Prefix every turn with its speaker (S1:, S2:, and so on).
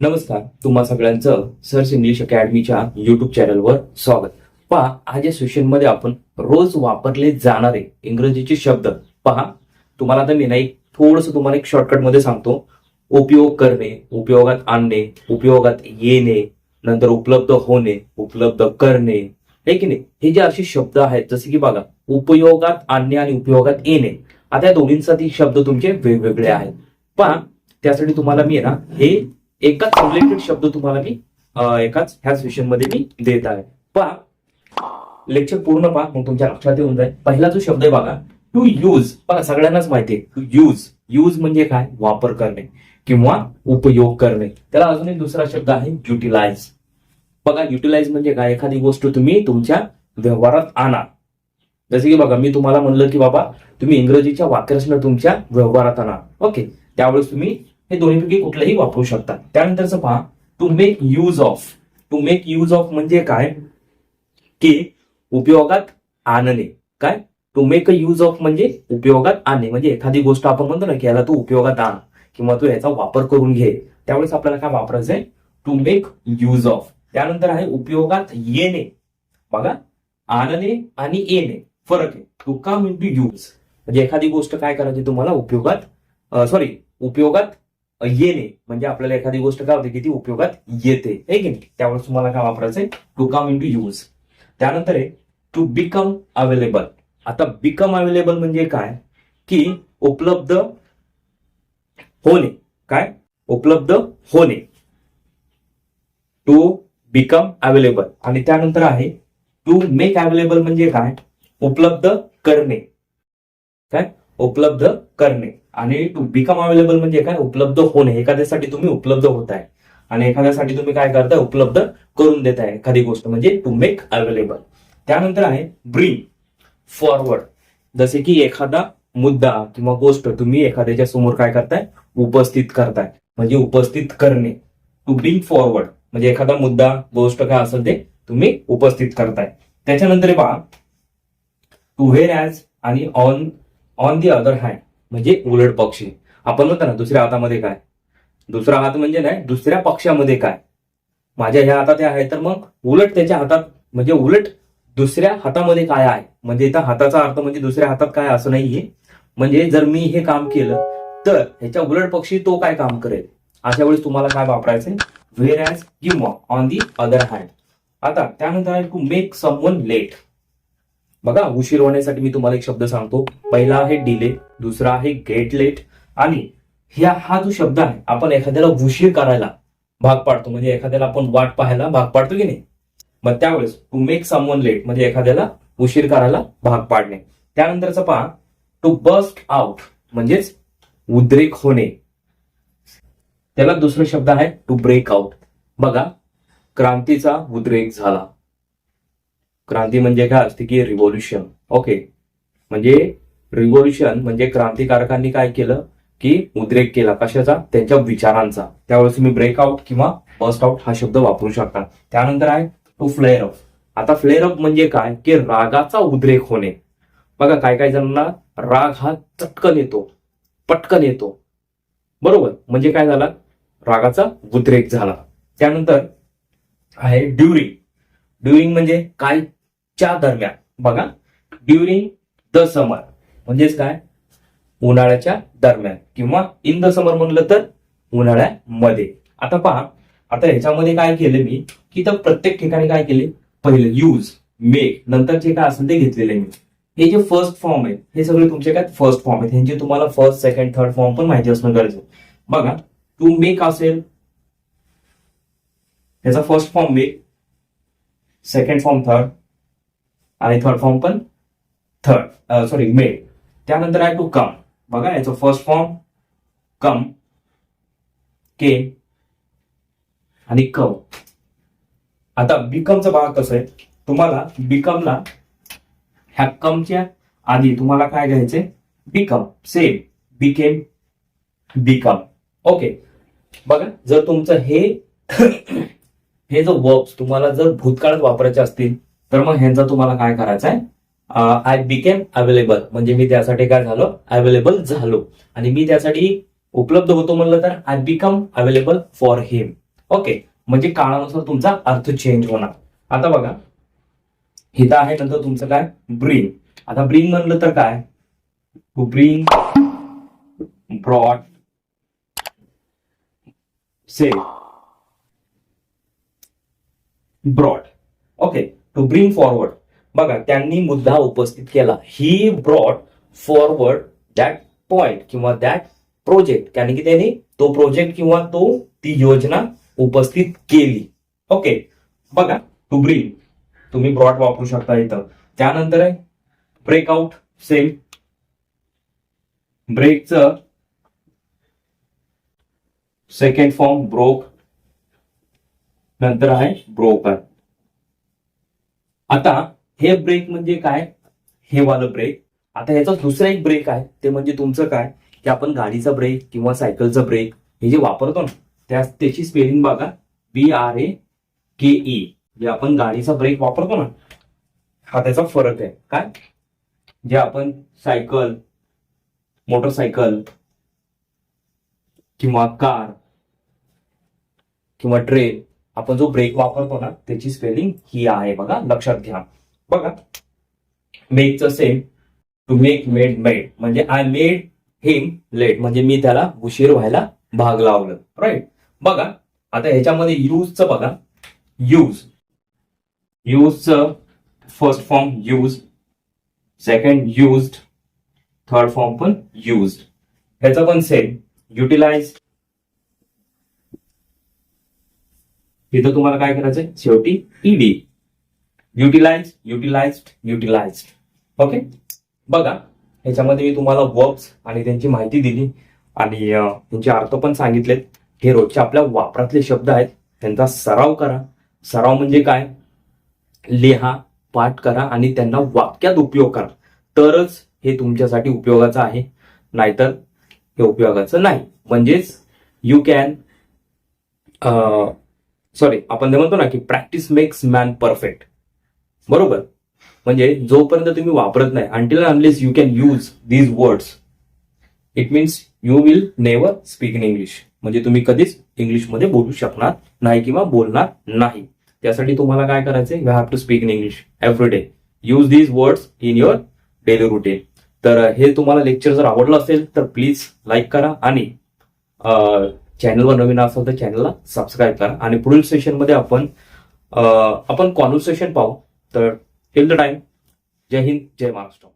S1: नमस्कार तुम्हा सगळ्यांचं सर्च इंग्लिश अकॅडमीच्या युट्यूब चॅनलवर स्वागत. पहा आज या सेशनमध्ये आपण रोज वापरले जाणारे इंग्रजीचे शब्द. पहा तुम्हाला आता मी नाही थोडस तुम्हाला एक शॉर्टकटमध्ये सांगतो. उपयोग करणे उपयोगात आणणे उपयोगात येणे नंतर उपलब्ध होणे उपलब्ध करणे. हे की नाही? हे जे असे शब्द आहेत जसे की बघा उपयोगात आणणे आणि उपयोगात येणे. आता या दोन्हींसाठी शब्द तुमचे वेगवेगळे आहेत. पहा त्यासाठी तुम्हाला मी ना हे एकाच रिलेटेड शब्द तुम्हाला मी एकाच ह्याच सेशनमध्ये मी देत आहे. पहा. लेक्चर पूर्ण पहा मग तुमच्या लक्षात येऊन जाईल. पहिला जो शब्द आहे बघा टू यूज बघा सगळ्यांनाच माहिती आहे टू यूज यूज म्हणजे काय? वापर करणे किंवा उपयोग करणे. त्याला अजून एक दुसरा शब्द आहे युटिलाइज बघा युटिलाइज म्हणजे काय? एखादी गोष्ट तुम्ही तुमच्या व्यवहारात आणा. जसे की बघा मी तुम्हाला म्हणलं की बाबा तुम्ही इंग्रजीच्या वाक्यरचना तुमच्या व्यवहारात आणा. ओके. त्यावेळेस तुम्ही हे दोन्हीपैकी कुठलंही वापरू शकता. त्यानंतरचं पहा to make use of to make use of म्हणजे काय? की उपयोगात आणणे. काय? To make a use of म्हणजे उपयोगात आणणे. म्हणजे एखादी गोष्ट आपण म्हणतो ना की याला तू उपयोगात आण किंवा तू याचा वापर करून घे. त्यावेळेस आपल्याला काय वापरायचं आहे टू मेक यूज ऑफ त्यानंतर आहे उपयोगात येणे. बघा आणणे आणि येणे. फरक आहे. To come in to use म्हणजे एखादी गोष्ट काय करायची तुम्हाला? उपयोगात सॉरी उपयोगात येणे. म्हणजे आपल्याला एखादी गोष्ट काय होते की ती उपयोगात येते. त्यावर की नाही? त्यावेळेस तुम्हाला काय वापरायचंय to come in to use त्यानंतर आहे टू बिकम अवेलेबल आता बिकम अवेलेबल म्हणजे काय? की उपलब्ध होणे. काय? उपलब्ध होणे. टू बिकम अवेलेबल आणि त्यानंतर आहे टू मेक अवेलेबल म्हणजे काय? उपलब्ध करणे. काय? उपलब्ध करणे. आणि टू बिकम अवेलेबल म्हणजे काय? उपलब्ध होणे. एखाद्यासाठी तुम्ही उपलब्ध होत आहे आणि एखाद्यासाठी तुम्ही काय करताय? उपलब्ध करून देताय एखादी गोष्ट. म्हणजे टू मेक अवेलेबल त्यानंतर आहे ब्रिंग फॉरवर्ड जसे की एखादा मुद्दा किंवा गोष्ट तुम्ही एखाद्याच्या समोर काय करताय? उपस्थित करताय. म्हणजे उपस्थित करणे. टू ब्रिंग फॉरवर्ड म्हणजे एखादा मुद्दा गोष्ट काय असेल ते तुम्ही उपस्थित करताय. त्याच्यानंतर पहा. टू व्हेर ॲज आणि on on the other hand म्हणजे उलट पक्षी. आपण म्हणतो ना दुसऱ्या हातामध्ये काय? दुसरा हात म्हणजे नाही दुसऱ्या पक्षामध्ये काय? माझ्या ह्या हातात हे आहे तर मग उलट त्याच्या हातात म्हणजे उलट दुसऱ्या हातामध्ये काय आहे? म्हणजे इथं हाताचा अर्थ म्हणजे दुसऱ्या हातात काय असं नाहीये. म्हणजे जर मी हे काम केलं तर ह्याच्या उलट पक्षी तो काय काम करेल? अशा वेळेस तुम्हाला काय वापरायचंय? व्हेर ॲज किंवा ऑन दी अदर हँड आता त्यानंतर टू मेक समवन लेट बघा उशीर होण्यासाठी मी तुम्हाला एक शब्द सांगतो. पहिला आहे डिले दुसरा आहे गेट लेट आणि ह्या हा जो शब्द आहे आपण एखाद्याला उशीर करायला भाग पाडतो. म्हणजे एखाद्याला आपण वाट पाहायला भाग पाडतो की नाही? मग त्यावेळेस टू मेक समवन लेट म्हणजे एखाद्याला उशीर करायला भाग पाडणे. त्यानंतरचं पहा टू बस्ट आउट म्हणजेच उद्रेक होणे. त्याला दुसरा शब्द आहे टू ब्रेक आउट बघा क्रांतीचा उद्रेक झाला. क्रांती म्हणजे काय असते की रिव्होल्युशन ओके म्हणजे रिव्होल्युशन म्हणजे क्रांतिकारकांनी काय केलं? की उद्रेक केला. कशाचा? त्यांच्या विचारांचा. त्यावेळेस तुम्ही ब्रेकआउट किंवा बस्ट आउट हा शब्द वापरू शकता. त्यानंतर आहे टू फ्लेअर अप आता फ्लेअर अप म्हणजे काय? की रागाचा उद्रेक होणे. बघा काय काय जणांना राग हा चटकन येतो. पटकन येतो. बरोबर? म्हणजे काय झाला? रागाचा उद्रेक झाला. त्यानंतर आहे ड्युरिंग ड्युरिंग म्हणजे काय? च्या दरम्यान. बघा. ड्युरिंग द समर म्हणजेच काय? उन्हाळ्याच्या दरम्यान. किंवा इन द समर म्हणलं तर उन्हाळ्यामध्ये. आता पहा. आता ह्याच्यामध्ये काय केलं मी? की तर प्रत्येक ठिकाणी काय केले? पहिले यूज मेक नंतर जे काय असेल ते घेतलेले मी. हे जे फर्स्ट फॉर्म आहेत हे सगळे तुमचे काय? फर्स्ट फॉर्म आहेत. ह्यांचे तुम्हाला फर्स्ट सेकंड थर्ड फॉर्म पण माहिती असणं गरजेचं आहे. बघा. टू मेक असेल त्याचा first form make second form third आणि थर्ड फॉर्म पण थर्ड सॉरी मेड त्यानंतर आहे टू कम बघा याचं फर्स्ट फॉर्म कम के आणि कम आता बीकमचा भाग कसं आहे? तुम्हाला बीकमला ह्या कमच्या आधी तुम्हाला काय घ्यायचे become same became become okay बघा जर तुमचं हे हे जो वर्ब्स तुम्हाला जर भूतकाळात वापरायचे असतील तर मग ह्यांचा तुम्हाला काय करायचं आहे? आय बिकेम अवेलेबल म्हणजे मी त्यासाठी काय झालो? अवेलेबल झालो. आणि मी त्यासाठी उपलब्ध होतो म्हणलं तर I become available for him okay म्हणजे काळानुसार तुमचा अर्थ चेंज होणार. आता बघा. हिता आहे नंतर तुमचं काय? ब्रिंग आता ब्रिंग म्हणलं तर काय? To bring brought say brought okay to bring forward बघा त्यांनी मुद्दा उपस्थित केला. ही ब्रॉड फॉरवर्ड दॅट पॉइंट किंवा दॅट प्रोजेक्ट कारण की त्यांनी तो प्रोजेक्ट किंवा तो ती योजना उपस्थित केली. ओके बघा टू ब्रिंग तुम्ही ब्रॉड वापरू शकता इथं. त्यानंतर आहे ब्रेकआउट सेम ब्रेकचं सेकंड फॉर्म ब्रोक नंतर आहे ब्रोकर आता हे ब्रेक म्हणजे काय? हे वालं ब्रेक आता याचा दुसरा एक ब्रेक आहे ते म्हणजे तुमचं काय? की आपण गाडीचा ब्रेक किंवा सायकलचा ब्रेक हे जे वापरतो ना त्या त्याची स्पेलिंग बघा. बी आर ए के ई जे आपण गाडीचा ब्रेक वापरतो ना हा त्याचा फरक आहे. काय? जे आपण सायकल मोटरसायकल किंवा कार किंवा ट्रेन आपण जो ब्रेक वापरतो ना त्याची स्पेलिंग ही आहे बघा लक्षात घ्या. बघा. मेकचं same to make made made म्हणजे आय मेड हिम लेट म्हणजे मी त्याला उशीर व्हायला भाग लावलं. राईट बघा. आता ह्याच्यामध्ये युजचं बघा. Use यूजचं first form use second used third form पण युज्ड ह्याचं पण सेम युटिलाइज इथं तुम्हाला काय करायचंय? शेवटी E D utilize utilize utilize okay बघा ह्याच्यामध्ये मी तुम्हाला वर्ब्स आणि त्यांची माहिती दिली आणि त्यांचे अर्थ पण सांगितलेत. हे रोजच्या आपल्या वापरातले शब्द आहेत. त्यांचा सराव करा. सराव म्हणजे काय? लिहा पाठ करा आणि त्यांना वाक्यात उपयोग करा. तरच हे तुमच्यासाठी उपयोगाचं आहे. नाहीतर हे उपयोगाचं नाही. म्हणजेच यू कॅन सॉरी आपण ते म्हणतो ना की प्रॅक्टिस मेक्स मॅन परफेक्ट बरोबर? म्हणजे जोपर्यंत तुम्ही वापरत नाही until unless you can use these words it means you will never speak in English म्हणजे तुम्ही कधीच इंग्लिशमध्ये बोलू शकणार नाही किंवा बोलणार नाही. त्यासाठी तुम्हाला काय करायचंय? You have to speak in English every day use these words in your daily routine तर हे तुम्हाला लेक्चर जर आवडलं असेल तर प्लीज लाईक करा आणि चॅनलवर नवीन असाल तर चॅनलला सबस्क्राईब करा. आणि पुढील सेशनमध्ये आपण आपण कॉन्व्हर्सेशन पाहू. तर टिल द टाइम जय हिंद जय महाराष्ट्र.